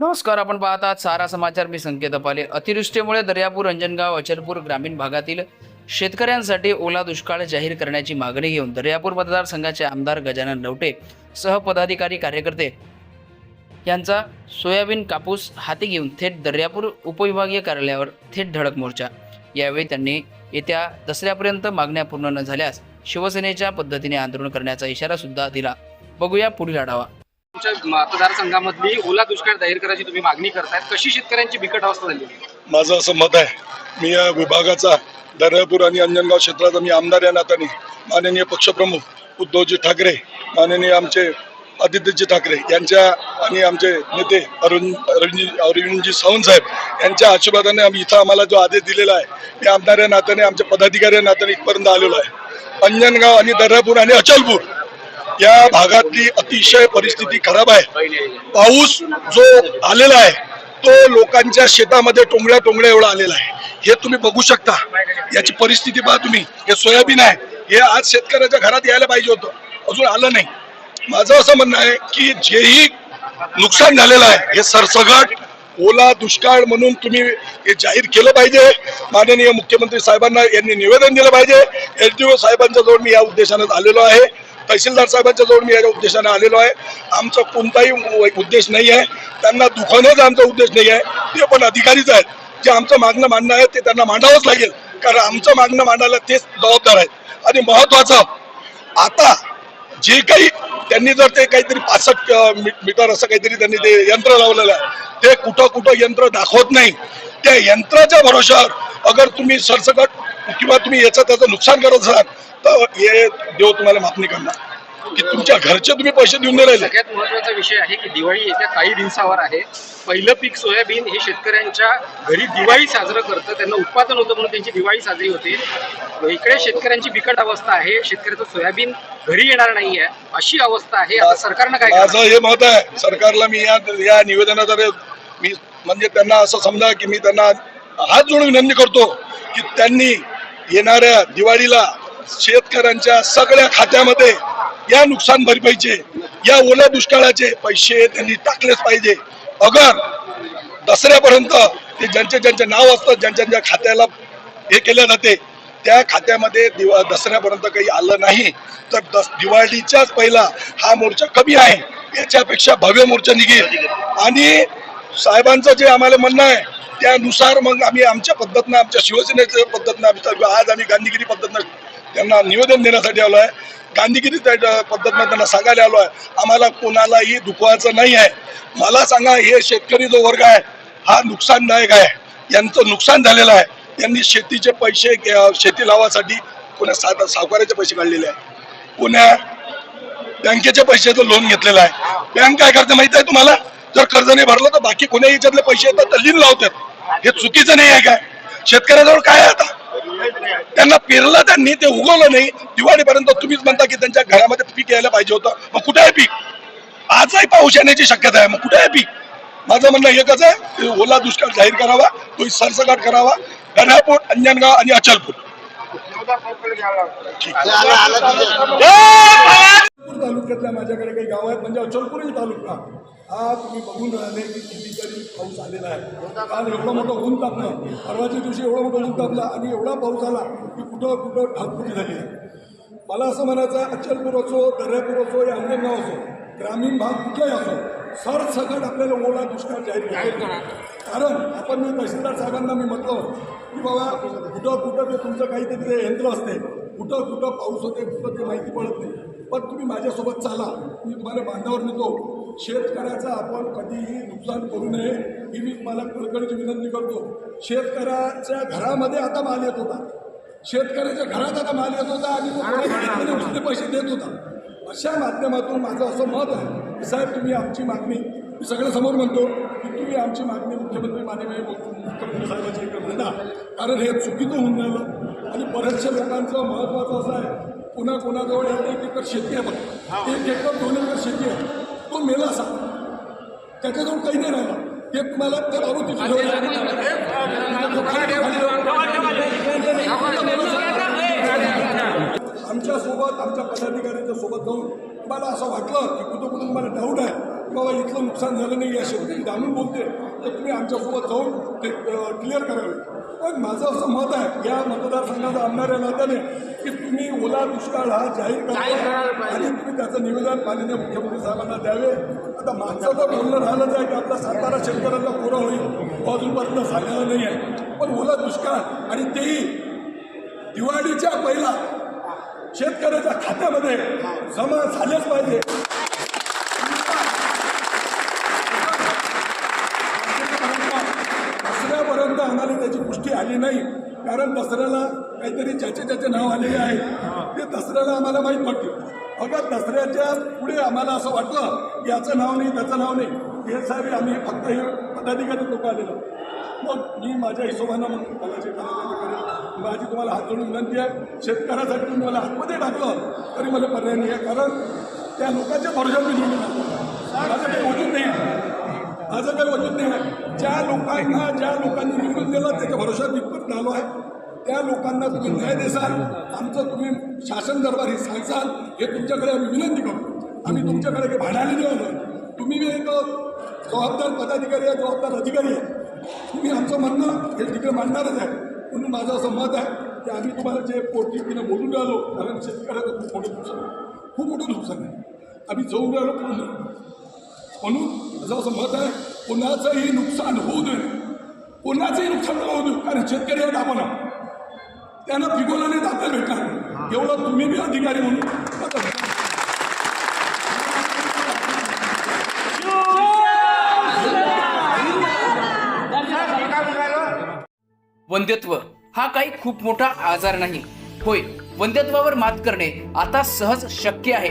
नमस्कार आपण पाहत आहात सारा समाचार. मी संकेत अपाले. अतिवृष्टीमुळे दर्यापूर रंजनगाव अचलपूर ग्रामीण भागातील शेतकऱ्यांसाठी ओला दुष्काळ जाहीर करण्याची मागणी घेऊन दर्यापूर मतदारसंघाचे आमदार गजानन लवटे सह पदाधिकारी कार्यकर्ते यांचा सोयाबीन कापूस हाती घेऊन थेट दर्यापूर उपविभागीय कार्यालयावर थेट धडक मोर्चा. यावेळी त्यांनी येत्या दसऱ्यापर्यंत मागण्या पूर्ण न झाल्यास शिवसेनेच्या पद्धतीने आंदोलन करण्याचा इशारा सुद्धा दिला. बघूया पुढील आढावा. तुमच्या मतदारसंघामधली ओला दुष्काळ जाहीर करायची तुम्ही मागणी करतायत. कशी शेतकऱ्यांची बिकट अवस्था झाली माझं असं मत आहे. मी या विभागाचा दर्यापूर आणि अंजनगाव क्षेत्राचा मी आमदार या नात्याने. माननीय पक्षप्रमुख उद्धवजी ठाकरे माननीय आमचे आदित्यजी ठाकरे यांच्या आणि आमचे नेते अरुण अरुणजी अरविंदजी सावंत साहेब यांच्या आशीर्वादाने आम्ही इथं आम्हाला जो आदेश दिलेला आहे ते आमदार या नात्याने आमच्या पदाधिकारी या नात्याने इथपर्यंत आलेलो आहे. अंजनगाव आणि दर्यापूर आणि अचलपूर या भागातली अतिशय परिस्थिती खराब आहे. पाऊस जो आलेला आहे तो लोकांच्या शेतामध्ये टोंगळ्या टोंगळ्या एवढा आलेला आहे. हे तुम्ही बघू शकता. याची परिस्थिती पहा तुम्ही. हे सोयाबीन आहे. हे आज शेतकऱ्याच्या घरात यायला पाहिजे होतं. अजून आलं नाही. माझं असं म्हणणं आहे की जेही नुकसान झालेलं आहे हे सरसगट ओला दुष्काळ म्हणून तुम्ही हे जाहीर केलं पाहिजे. माननीय मुख्यमंत्री साहेबांना यांनी निवेदन दिलं पाहिजे. एल डी ओ साहेबांच्या जवळ मी या उद्देशानं आलेलो आहे. तहसीलदार साहेबांच्या जवळ मी या उद्देशाने आलेलो आहे. आमचा कोणताही उद्देश नाही आहे. त्यांना दुखवण्याचा आमचा उद्देश नाही आहे. ते पण अधिकारीच आहेत. जे आमचं मागणं मांडणं आहे ते त्यांना मांडावंच लागेल. कारण आमचं मागणं मांडायला तेच जबाबदार आहेत. आणि महत्वाचं आता जे काही त्यांनी जर ते काहीतरी पासष्ट मीटर असं काहीतरी त्यांनी ते यंत्र लावलेलं आहे. ते कुठं कुठं यंत्र दाखवत नाही. त्या यंत्राच्या भरोशावर अगर तुम्ही सरसकट किंवा तुम्ही याचं त्याचं नुकसान करत असाल तर हे देव तुम्हाला माफ नाही करणार. की तुमच्या घरचे तुम्ही पैसे देऊन राहिले. सगळ्यात महत्त्वाचा विषय आहे की दिवाळी येत्या काही दिवसावर आहे. पहिलं पीक सोयाबीन हे शेतकऱ्यांच्या घरी दिवाळी साजरं करतं. त्यांना उत्पादन होतं म्हणून त्यांची दिवाळी साजरी होते. इकडे शेतकऱ्यांची बिकट अवस्था आहे. शेतकऱ्याचं सोयाबीन घरी येणार नाहीये. अशी अवस्था आहे. आता सरकारनं काय माझं? हे मत आहे. सरकारला मी या या निवेदनाद्वारे मी म्हणजे त्यांना असं समजा की मी त्यांना हात जोडून विनंती करतो की त्यांनी येणाऱ्या दिवाळीला शेतकऱ्यांच्या सगळ्या खात्यामध्ये या नुकसान भरपाईचे या ओल्या दुष्काळाचे पैसे त्यांनी टाकलेच पाहिजे. अगर दसऱ्यापर्यंत ते ज्यांचे ज्यांचे नाव असतं ज्यांच्या ज्यांच्या खात्याला हे केले जाते त्या खात्यामध्ये दिवा दसऱ्यापर्यंत काही आलं नाही तर दस दिवाळीच्याच पहिला हा मोर्चा कमी आहे. याच्यापेक्षा भव्य मोर्चा निघेल. आणि साहेबांचं जे आम्हाला म्हणणं आहे त्यानुसार मग आम्ही आमच्या पद्धतीनं आमच्या शिवसेनेच्या पद्धतीनं आमच्या आज आम्ही गांधीगिरी पद्धतीनं त्यांना निवेदन देण्यासाठी आलो आहे गांधीगिरी पद्धतीनं त्यांना सांगायला आलो आहे आम्हाला कोणालाही दुखवायचं नाही आहे. मला सांगा हे शेतकरी जो वर्ग आहे हा नुकसानदायक आहे. यांचं नुकसान झालेलं आहे. त्यांनी शेतीचे पैसे शेती लावासाठी कोण्या सा सावकाराचे पैसे काढलेले आहे कोण्या बँकेच्या पैशाचं लोन घेतलेलं आहे. बँक काय करते माहिती आहे तुम्हाला? जर कर्ज नाही भरलं तर बाकी कोण्या याच्यातले पैसे येतात तर लिन लावतात. हे चुकीचं नाही आहे काय? शेतकऱ्याजवळ काय आहे आता? त्यांना पेरलं त्यांनी ते उगवलं नाही. दिवाळीपर्यंत तुम्हीच म्हणता की त्यांच्या घरामध्ये पीक यायला पाहिजे होतं. मग कुठे आहे पीक? आजही पाऊस येण्याची शक्यता आहे. मग कुठे आहे पीक? माझं म्हणणं एकच आहे ओला दुष्काळ जाहीर करावा तो सरसकट करावा. गण्यापूर अंजनगाव आणि अचलपूर. अचलपूर तालुक्यातल्या माझ्याकडे काही गाव आहेत म्हणजे अचलपूरही तालुका. हा तुम्ही बघून राहिले की कितीतरी पाऊस आलेला आहे. काल एवढं मोठं ऊन तापलं. परवाच्या दिवशी एवढं मोठं ऊन तापलं आणि एवढा पाऊस आला की कुठं कुठं ढगफुटी झाली. मला असं म्हणायचं आहे अचलपूर असो दर्यापूर असो या अंजनगाव असो ग्रामीण भाग कुठलाही असो सरसकट आपल्याला ओला दुष्काळ जाहीर करा. कारण आपण मी तहसीलदार साहेबांना मी म्हटलं की बाबा कुठं कुठं ते तुमचं काहीतरी ते यंत्र असते. कुठं कुठं पाऊस होते कुठं ते माहिती पडत नाही. पण तुम्ही माझ्यासोबत चाला. मी तुम्हाला बांधावर नेतो. शेतकऱ्याचं आपण कधीही नुकसान करू नये ही मी तुम्हाला कळकळीची विनंती करतो. शेतकऱ्याच्या घरामध्ये आता माल येत होता. शेतकऱ्याच्या घरात आता माल येत होता आणि तो पैसे देत होता. अशा माध्यमातून माझं असं मत आहे की साहेब तुम्ही आमची मागणी मी सगळ्या समोर म्हणतो की तुम्ही आमची मागणी मुख्यमंत्री माननीय मुख्यमंत्री साहेबांच्या इकडे मांडा कारण हे चुकीचं होऊन राहिलं आणि बऱ्याचशा लोकांचं महत्त्वाचं असं आहे पुन्हा कोणाजवळ एक एक एकर शेती आहे बघ. एक एकर दोन एकर शेती आहे. तो मेला असा. त्याच्याजवळ काही नाही राहिलं. ते तुम्हाला ते बाबू आमच्यासोबत आमच्या पदाधिकाऱ्यांच्या सोबत जाऊन तुम्हाला असं वाटलं की कुठं कुठं तुम्हाला डाऊट आहे. बाबा इथलं नुकसान झालं नाही या शेतकरी जाणून बोलते तर तुम्ही आमच्यासोबत जाऊन ते क्लिअर करावे. पण माझं असं मत आहे या मतदारसंघाचा आमदार या नात्याने की तुम्ही ओला दुष्काळ हा जाहीर करा. आणि तुम्ही त्याचं निवेदन माननीय मुख्यमंत्री साहेबांना द्यावे. आता मागचं तर बोलणं राहिलंच आहे की आपला सातारा शेतकऱ्यांना पुरं होईल. तो अजूनपर्यंत झालेला नाही आहे. पण ओला दुष्काळ आणि तेही दिवाळीच्या पहिला शेतकऱ्याच्या खात्यामध्ये जमा झालेच पाहिजे दसऱ्यापर्यंत गोष्टी आली नाही. कारण दसऱ्याला काहीतरी ज्याचे ज्याचे नाव आलेले आहे ते दसऱ्याला आम्हाला माहीत पडते अगं दसऱ्याच्या पुढे आम्हाला असं वाटलं की याचं नाव नाही त्याचं नाव नाही. हे साहेब आम्ही फक्त हे पदाधिकारी लोक आलेलो. मग मी माझ्या हिशोबानं मग मला जे करायचं माझी तुम्हाला हात जोडून विनंती आहे शेतकऱ्यासाठी तुम्ही मला आतमध्ये टाकलं तरी मला पर्याय नाही आहे. कारण त्या लोकांच्या भरोशावर मी निवडून माझं काही वजन नाही. माझं काही वजन नाही आहे. ज्या लोकांना ज्या लोकांनी निवडून दिला त्याच्या भरोशावर इथपर्यंत आलो आहे. त्या लोकांना तुम्ही न्याय देसाल आमचं तुम्ही शासन दरबारी सांगसाल हे तुमच्याकडे आम्ही विनंती करतो. आम्ही तुमच्याकडे काही भाड्याने नाही तुम्ही एक जबाबदार पदाधिकारी आहे जबाबदार अधिकारी आहे. तुम्ही आमचं म्हणणं हे तिकडे मांडणारच आहे. म्हणून माझं असं मत आहे की आम्ही तुम्हाला जे पोटीपीनं बोलून राहिलो कारण शेतकऱ्याचं खूप मोठं नुकसान खूप मोठं नुकसान आहे. आम्ही जाऊन राहिलो पूर्ण म्हणून जसं असं मत आहे कुणाचंही नुकसान होऊ नये कुणाचंही नुकसान न होऊ नये कारण शेतकरी आहेत आपण त्यांना पिकवल्याने दाखल भेटणार एवढं तुम्ही बी अधिकारी म्हणून आता वंध्यत्व हा काही खूप मोठा आजार नाही. होय वंध्यत्वावर मात करणे आता सहज शक्य आहे.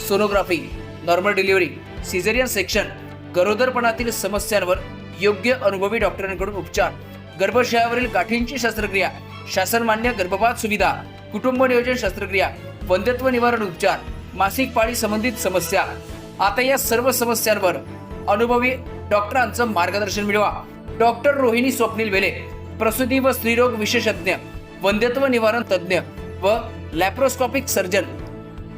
Sonography normal delivery caesarean section गरोदरपणातील समस्यांवर योग्य अनुभवी डॉक्टरांकडून उपचार गर्भाशयावरील गाठींची शस्त्रक्रिया शासनमान्य गर्भपात सुविधा कुटुंब नियोजन शस्त्रक्रिया वंध्यत्व निवारण उपचार मासिक पाळी संबंधित समस्या. आता या सर्व समस्यांवर अनुभवी डॉक्टरांचं मार्गदर्शन मिळवा. डॉक्टर रोहिणी स्वप्नील वेले प्रसूती व स्त्रीरोग विशेषज्ञ वंध्यत्व निवारण तज्ज्ञ व लॅप्रोस्कॉपिक सर्जन.